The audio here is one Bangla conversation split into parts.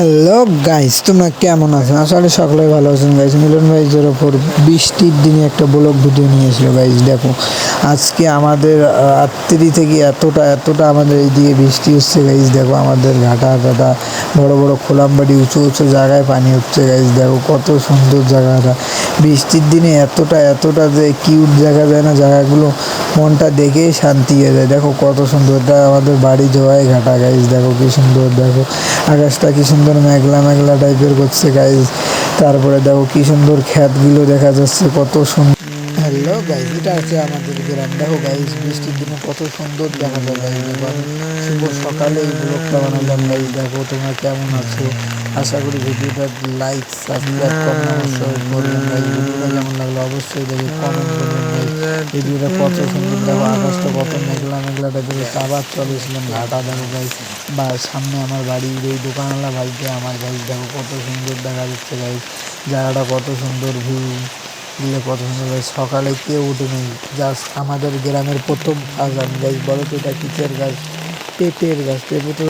হ্যালো গাইস তোমরা কেমন আছো? আসলে সকলে ভালো আছেন গাইস মিলন ভাইজের ওপর বৃষ্টির দিনে একটা ব্লগ ভিডিও নিয়ে এসেছিল গাইস দেখো। আজকে আমাদের রাত্রি থেকে এতটা এতটা আমাদের এইদিকে বৃষ্টি হচ্ছে গাইস দেখো। আমাদের ঘাটা ঘাটা, বড় বড় খোলামবাড়ি, উঁচু উঁচু জায়গায় পানি হচ্ছে গাইস দেখো। কত সুন্দর জায়গাটা। বৃষ্টির দিনে এতটা এতটা যে কিউট জায়গা যায় না জায়গাগুলো মনটা দেখেই শান্তি হয়ে যায়। দেখো কত সুন্দর। আমাদের বাড়ি জোয়াই ঘাটা গাইজ দেখো কি সুন্দর। দেখো আকাশটা কি সুন্দর, মেঘলা মেঘলা টাইপের করছে গাইজ তারপরে দেখো কি সুন্দর খ্যাতগুলো দেখা যাচ্ছে, কত সুন্দর হ্যালো গাইজ এটা আছে আমাদের গ্রাম। দেখো গাইজ বৃষ্টির দিনে কত সুন্দর দেখা যায় আমি শুভ সকালে, এই ব্লগটা বানালাম গাইস দেখো তোমরা কেমন আছো? আশা করি ভিডিওটা লাইক সাবস্ক্রাইব করুন করবেন গাইস ভিডিওটা কেমন লাগল অবশ্যই দেখে কমেন্ট করবেন ভিডিওটা কত সুন্দর, দেখো আকাশটা কত মেঘলা মেঘলা টাইপের। আবার চলেছিলাম ঘাটা দেখো গাইস বা সামনে আমার বাড়ির এই দোকানওয়ালা বাড়িতে আমার গাইস দেখো কত সুন্দর দেখা যাচ্ছে গাইস জায়গাটা কত সুন্দর ভিউ দিলে কত সুন্দর গাছ সকালে কেউ উঠেনি জাস্ট আমাদের গ্রামের প্রথম আজান। গাছ বলো তো এটা কিসের গাছ? পেঁপের গাছ, পেঁপে তো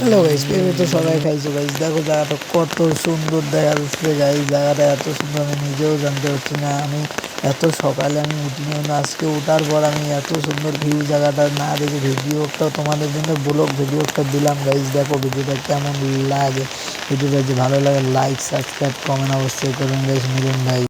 হ্যালো গাইস পেঁপে তো সবাই খাইছো গাইস দেখো জায়গাটা কত সুন্দর দেখা যাচ্ছে গাইস, জায়গাটা এত সুন্দর, আমি নিজেও জানতে পারছি না। আমি এত সকালে আমি উঠিনি আজকে ওঠার পর আমি এত সুন্দর ভিউ জায়গাটা না দেখে ভিডিওটা তোমাদের জন্য ব্লগ ভিডিওটা দিলাম গাইস। দেখো ভিডিওটা কেমন লাগে ভিডিওটা যদি ভালো লাগে লাইক সাবস্ক্রাইব কমেন্ট অবশ্যই করবেন গাইস। মিলন ভাই।